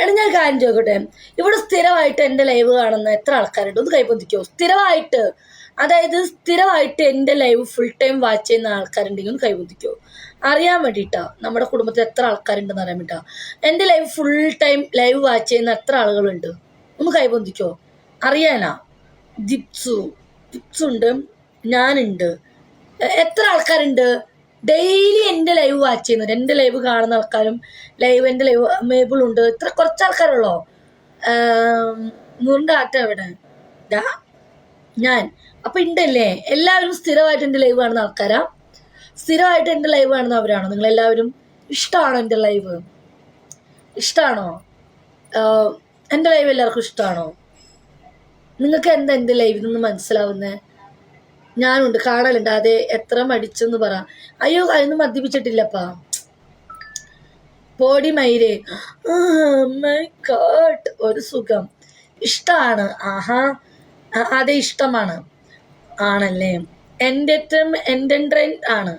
എടാ ഞാൻ കാര്യം ചോദിക്കട്ടെ ഇവിടെ സ്ഥിരമായിട്ട് എന്റെ ലൈവ് കാണുന്ന എത്ര ആൾക്കാരുണ്ട്? ഒന്ന് കൈപ്പൊന്തിക്കോ സ്ഥിരമായിട്ട് അതായത് സ്ഥിരമായിട്ട് എന്റെ ലൈവ് ഫുൾ ടൈം വാച്ച് ചെയ്യുന്ന ആൾക്കാരുണ്ടെങ്കിൽ ഒന്ന് കൈപ്പൊന്തിക്കോ അറിയാൻ വേണ്ടിയിട്ടാ നമ്മുടെ കുടുംബത്തിൽ എത്ര ആൾക്കാരുണ്ടെന്ന് അറിയാൻ വേണ്ടിട്ടാ. എന്റെ live full time live watch ചെയ്യുന്ന എത്ര ആളുകളുണ്ട്? ഒന്ന് കൈപ്പൊന്തിക്കോ അറിയാനാ? ജിപ്സു ദിപ്സുണ്ട് ഞാനുണ്ട്. എത്ര ആൾക്കാരുണ്ട്? ഡെയിലി എന്റെ ലൈവ് വാച്ച് ചെയ്യുന്നുണ്ട് എന്റെ ലൈവ് കാണുന്ന ആൾക്കാരും ലൈവ് എന്റെ ലൈവ് മേബിൾ ഉണ്ട്. ഇത്ര കുറച്ച് ആൾക്കാരുള്ളോ? നൂറിന്റെ ആട്ടം എവിടെ? ദാ ഞാൻ. അപ്പം ഉണ്ടല്ലേ എല്ലാവരും സ്ഥിരമായിട്ട് എന്റെ ലൈവ് കാണുന്ന ആൾക്കാരാ? സ്ഥിരമായിട്ട് എന്റെ ലൈവ് കാണുന്നവരാണോ നിങ്ങളെല്ലാവരും ഇഷ്ടമാണോ എന്റെ ലൈവ് ഇഷ്ടമാണോ എന്റെ ലൈവ് എല്ലാവർക്കും ഇഷ്ടമാണോ നിങ്ങൾക്ക് എന്താ എന്റെ ലൈവിൽ നിന്ന് മനസ്സിലാവുന്നത് ഞാനുണ്ട് കാണലുണ്ട്. അതെ എത്ര മടിച്ചെന്ന് പറ. അയ്യോ അതൊന്നും മദ്യപിച്ചിട്ടില്ലപ്പാ. പോടി മയിലേ. ഒരു സുഖം. ഇഷ്ടമാണ് ആഹാ. അതെ ഇഷ്ടമാണ്. ആണല്ലേ? എന്റെ എന്റെ ആണ്.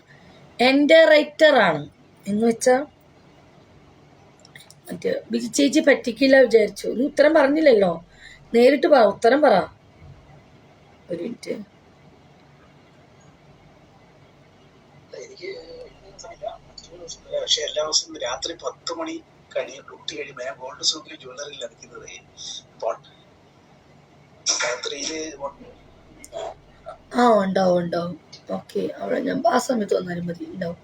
എന്റെ റൈറ്റർ ആണ്. എന്ന് വെച്ചാ മറ്റേ ബിജി ചേച്ചി പറ്റിക്കില്ല വിചാരിച്ചു. നീ ഉത്തരം പറഞ്ഞില്ലല്ലോ. നേരിട്ട് പറ. ഉത്തരം പറ. ഒരു മിനിറ്റ് എനിക്ക് പക്ഷെ എല്ലാ ദിവസവും രാത്രി പത്ത് മണി കഴിഞ്ഞ് കുട്ടി കഴിയുമ്പോൾ ഞാൻ ഗോൾഡ് സൂക്കിൽ ജ്വല്ലറിയിൽ അടിക്കുന്നത് രാത്രിയിൽ ആ ഉണ്ടാവും ഉണ്ടാവും. ഓക്കെ. അവിടെ ഞാൻ ആ സമയത്ത് വന്നാലും മതി. ഉണ്ടാവും.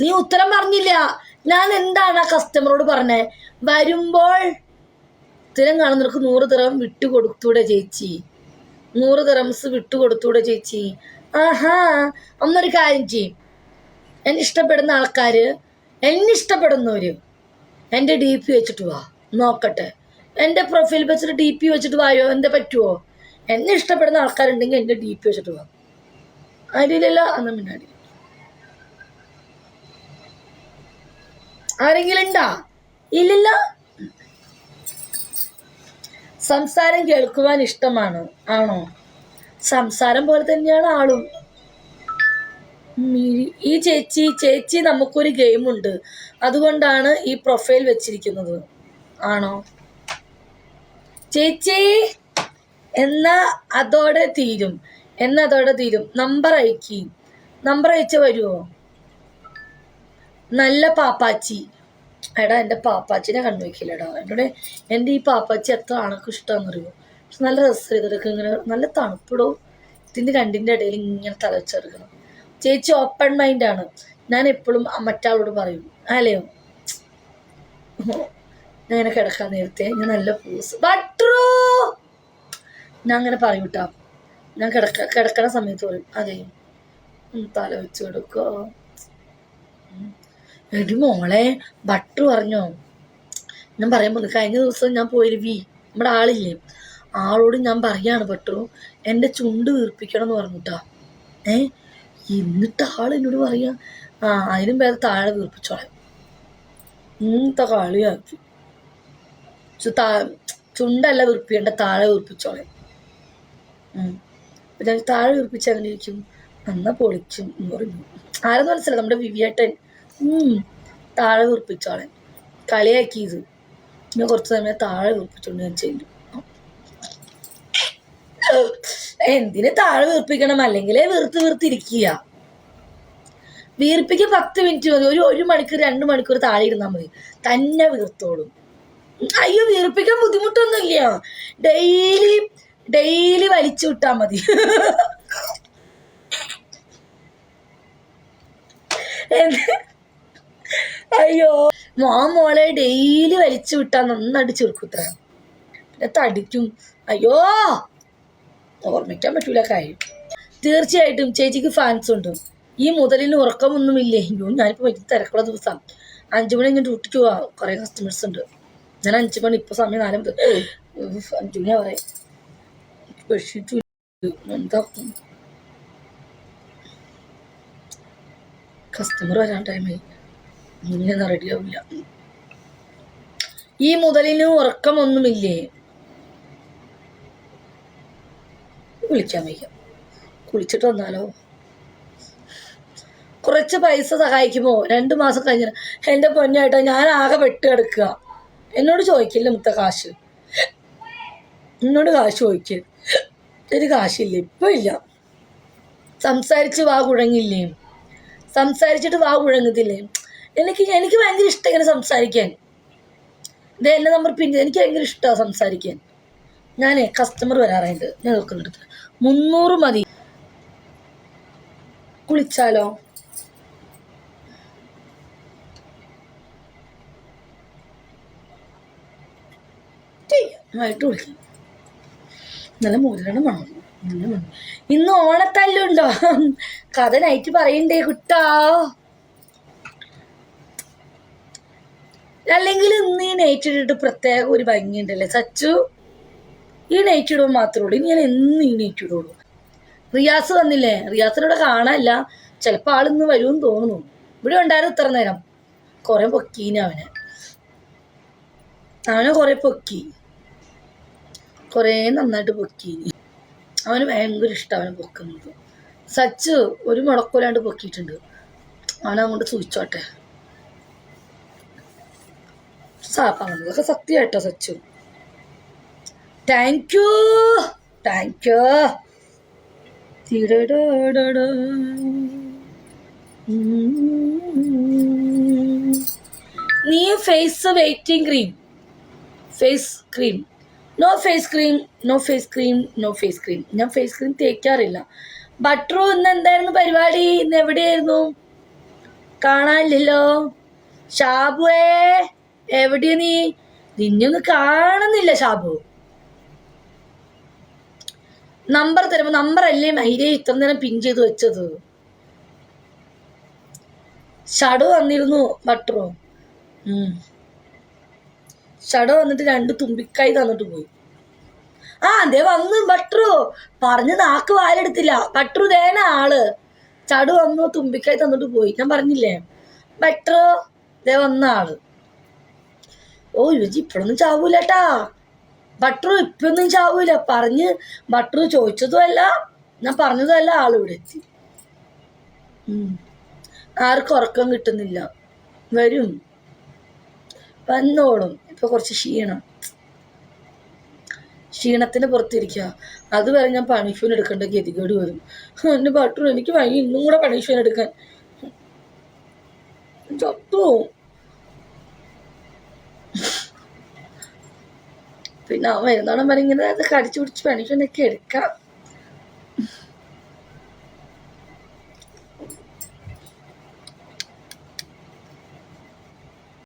നീ ഉത്തരം പറഞ്ഞില്ല. ഞാൻ എന്താണ് ആ കസ്റ്റമറോട് പറഞ്ഞേ? വരുമ്പോൾ സ്ഥിരം കാണുന്നവർക്ക് നൂറ് തിറം വിട്ടു കൊടുത്തൂടെ ചേച്ചി. നൂറ് തിറംസ് വിട്ടു കൊടുത്തൂടെ ചേച്ചി. ആഹാ. അന്നൊരു കാര്യം ചെയ്യും. എന്നെ ഇഷ്ടപ്പെടുന്ന ആൾക്കാർ എന്നെ ഇഷ്ടപ്പെടുന്നവര് എന്റെ ഡി പി വെച്ചിട്ട് വാ നോക്കട്ടെ. എന്റെ പ്രൊഫൈൽ വെച്ചിട്ട് ഡി പി വെച്ചിട്ട് വായോ എന്താ പറ്റുമോ എന്നെ ഇഷ്ടപ്പെടുന്ന ആൾക്കാരുണ്ടെങ്കിൽ എന്റെ ഡി പി വെച്ചിട്ട് വാ. അരിയിലല്ല അന്ന് മുന്നാടി. ആരെങ്കിലും ഉണ്ടാ ഇല്ലില്ല. സംസാരം കേൾക്കുവാൻ ഇഷ്ടമാണ് ആണോ? സംസാരം പോലെ തന്നെയാണ് ആളും. ഈ ചേച്ചി ചേച്ചി നമുക്കൊരു ഗെയിമുണ്ട് അതുകൊണ്ടാണ് ഈ പ്രൊഫൈൽ വെച്ചിരിക്കുന്നത്. ആണോ? ചേച്ചി എന്നാ അതോടെ തീരും. എന്നാ അതോടെ തീരും. നമ്പർ അയക്കി. നമ്പർ അയച്ച വരുമോ നല്ല പാപ്പാച്ചി. എടാ എന്റെ പാപ്പാച്ചിനെ കണ്ടുവയ്ക്കില്ലടാ എന്നോട് എന്റെ ഈ പാപ്പാച്ചി എത്ര ആണൊക്കെ ഇഷ്ടമാണെന്നറിയോ പക്ഷെ നല്ല രസം ഇതൊക്കെ ഇങ്ങനെ നല്ല തണുപ്പിടോ. ഇതിന്റെ രണ്ടിന്റെ ഇടയിൽ ഇങ്ങനെ തലച്ചെടുക്കണം ചേച്ചി ഓപ്പൺ മൈൻഡാണ് ഞാൻ എപ്പോഴും മറ്റാളോട് പറയും അല്ലയോ ഞാൻ ഇങ്ങനെ കിടക്കാൻ നേരത്തെ ഞാൻ നല്ല പൂസ് ബട്ടറോ ഞാൻ അങ്ങനെ പറയും കേട്ടോ ഞാൻ കിടക്ക കിടക്കണ സമയത്ത് പറയും അതെ തല വെച്ച് കൊടുക്കോ. എടി മോളെ ബട്ടർ പറഞ്ഞോ? ഞാൻ പറയാൻ പോകുന്നു കഴിഞ്ഞ ദിവസം ഞാൻ പോയൊരു വി നമ്മുടെ ആളില്ലേ? ആളോട് ഞാൻ പറയാണ് ബട്ടറു എന്റെ ചുണ്ട് വീർപ്പിക്കണം എന്ന് പറഞ്ഞിട്ടാ. ഏ എന്നിട്ട് ആൾ എന്നോട് പറയാ ആ അതിനും പേരെ താഴെ വീർപ്പിച്ചോളെ ഇന്നത്തെ കളിയാക്കി ചുണ്ടല്ല വീർപ്പിക്കേണ്ട താഴെ വീർപ്പിച്ചോളെ അപ്പൊ ഞാൻ താഴെ വീർപ്പിച്ച് അങ്ങനെ ഇരിക്കും. എന്നാ പൊളിക്കും എന്ന് പറഞ്ഞു ആരെന്ന് മനസ്സിലായി? നമ്മുടെ വിവിയേട്ടൻ. താഴെ വീർപ്പിച്ചോളെ കളിയാക്കിയത് ഞാൻ കുറച്ച് സമയം താഴെ വീർപ്പിച്ചോണ്ട് ഞാൻ ചെയ്തു എന്തിന് താഴെ വീർപ്പിക്കണം? അല്ലെങ്കിൽ വീർത്ത് വീർത്തിരിക്കുക. വീർപ്പിക്ക് പത്ത് മിനിറ്റ് മതി. ഒരു ഒരു മണിക്കൂർ രണ്ട് മണിക്കൂർ താഴെ ഇരുന്നാൽ മതി. തന്നെ വീർത്തോളും. അയ്യോ വീർപ്പിക്കാൻ ബുദ്ധിമുട്ടൊന്നുമില്ല. ഡെയിലി ഡെയിലി വലിച്ചു വിട്ടാൽ മതി. അയ്യോ മോൻ മോളെ ഡെയിലി വലിച്ചു വിട്ടാ നന്നായിട്ട് ചെറുക്കുത്ര പിന്നെ തടിക്കും. അയ്യോ! ഓർമ്മിക്കാൻ പറ്റൂല കാര്യം. തീർച്ചയായിട്ടും ചേച്ചിക്ക് ഫാൻസ് ഉണ്ട്. ഈ മുതലിന് ഉറക്കമൊന്നുമില്ലേ? ഞാനിപ്പോൾ വലിയ തിരക്കുള്ള ദിവസം. അഞ്ചു മണി ഞാൻ ഡ്യൂട്ടിക്ക് പോവാ. കുറേ കസ്റ്റമേഴ്സ് ഉണ്ട്. ഞാൻ അഞ്ചു മണി ഇപ്പോൾ സമയം നാല് മുതൽ. അഞ്ചു മണിയാ പറയാം കസ്റ്റമർ വരാൻ ടൈമായി ഇങ്ങനെ റെഡിയാവില്ല ഈ മുതലിന് ഉറക്കമൊന്നുമില്ലേ? വിളിക്കാൻ വയ്യ. കുളിച്ചിട്ട് വന്നാലോ? കുറച്ച് പൈസ സഹായിക്കുമോ? രണ്ട് മാസം കഴിഞ്ഞ എന്റെ പൊന്നായിട്ടോ ഞാൻ ആകെ വെട്ട് കിടക്കുക. എന്നോട് ചോദിക്കില്ല മുത്ത കാശ്. എന്നോട് കാശ് ചോദിക്കുക ഒരു കാശില്ല ഇപ്പൊ ഇല്ല. സംസാരിച്ച് വാ കുഴങ്ങില്ലേ? സംസാരിച്ചിട്ട് വാ കുഴങ്ങത്തില്ലേ? എനിക്ക് എനിക്ക് ഭയങ്കര ഇഷ്ടം ഇങ്ങനെ സംസാരിക്കാൻ. ഇത് എന്നെ നമ്പർ പിന്നെ എനിക്ക് ഭയങ്കര ഇഷ്ടമാണ് സംസാരിക്കാൻ. ഞാനേ കസ്റ്റമർ വരാറായിട്ട് ഞാൻ നിൽക്കുന്നിടത്ത് മുന്നൂറ് മതി. കുളിച്ചാലോ? നല്ല മണം. ഇന്ന് ഓണത്തല്ലുണ്ടോ? കഥ നൈറ്റ് പറയണ്ടേ കുട്ടാ. അല്ലെങ്കിൽ ഇന്ന് ഈ നൈറ്റ് ഇട്ടിട്ട് പ്രത്യേക ഒരു ഭംഗിയുണ്ടല്ലേ സച്ചു? ഈ നൈറ്റ് ഇടുമ്പോൾ മാത്രമേ ഉള്ളൂ. ഇനി ഞാൻ എന്നും ഈ നൈറ്റ് ഇടുള്ളൂ റിയാസ് വന്നില്ലേ? റിയാസിനോട് കാണാനില്ല. ചിലപ്പോൾ ആളിന്ന് വരുമെന്ന് തോന്നുന്നു. ഇവിടെ ഉണ്ടായിരുന്നു ഇത്ര നേരം. കുറേ പൊക്കീന് അവനെ. അവനെ കുറേ പൊക്കി. കുറേ നന്നായിട്ട് പൊക്കീന്. അവന് ഭയങ്കര ഇഷ്ടം അവനെ പൊക്കുന്നത്. സച്ച് ഒരു മുടക്കൂലാണ്ട് പൊക്കിയിട്ടുണ്ട്. അവനങ്ങോട്ട് സൂചിച്ചോട്ടെ. പറഞ്ഞതൊക്കെ സത്യമായിട്ടോ Sachu? Thank you thank you നീ face waiting cream face cream no face cream no face cream no face cream ഞാൻ ഫേസ് ക്രീം തേക്കാറില്ല. ബട്ടറു ഇന്ന് എന്തായിരുന്നു പരിപാടി? ഇന്ന് എവിടെയായിരുന്നു? കാണാനില്ലല്ലോ. ഷാബുവേ എവിടെയാ നീ? നിന്നൊന്നും കാണുന്നില്ല ഷാബു. നമ്പർ തരുമ്പോ നമ്പർ അല്ലേ മൈരേ ഇത്ര നേരം പിൻ ചെയ്ത് വെച്ചത്? ഷഡോ വന്നിരുന്നു ബട്ടറോ ഷഡോ വന്നിട്ട് രണ്ട് തുമ്പിക്കായി തന്നിട്ട് പോയി. ആ അതേ വന്നു ബട്ടറു പറഞ്ഞു നാക്ക് വാലെടുത്തില്ല. ബട്ടറു തേന ആൾ. ചടു വന്നു തുമ്പിക്കായി തന്നിട്ട് പോയി. ഞാൻ പറഞ്ഞില്ലേ? ബട്ടറു ദേ വന്ന ആൾ. ഓ യുജി ഇപ്പോഴൊന്നും ചാവൂലട്ടാ ബട്ടറു ഇപ്പൊന്നും ചാവൂല. പറഞ്ഞ് ബട്ടറു ചോദിച്ചതുമല്ല ഞാൻ പറഞ്ഞതുമല്ല ആളിവിടെ എത്തി. ആർക്കും ഉറക്കം കിട്ടുന്നില്ല. വരും. വന്നോളും. ഇപ്പൊ കുറച്ച് ക്ഷീണം. ക്ഷീണത്തിന് പുറത്തിരിക്കുക അതുവരെ ഞാൻ പണിഷ്മെന്റ് എടുക്കേണ്ട ഗതികേട് വരും. എന്റെ ബട്ടറും എനിക്ക് വൈകി ഇന്നും കൂടെ പണിഷ്മെന്റ് എടുക്കാൻ. ചത്തു പിന്നെ അവൻ വരുന്നോണം വരെ ഇങ്ങനെ അത് കടിച്ചു പിടിച്ച് ഒക്കെ എടുക്കാം.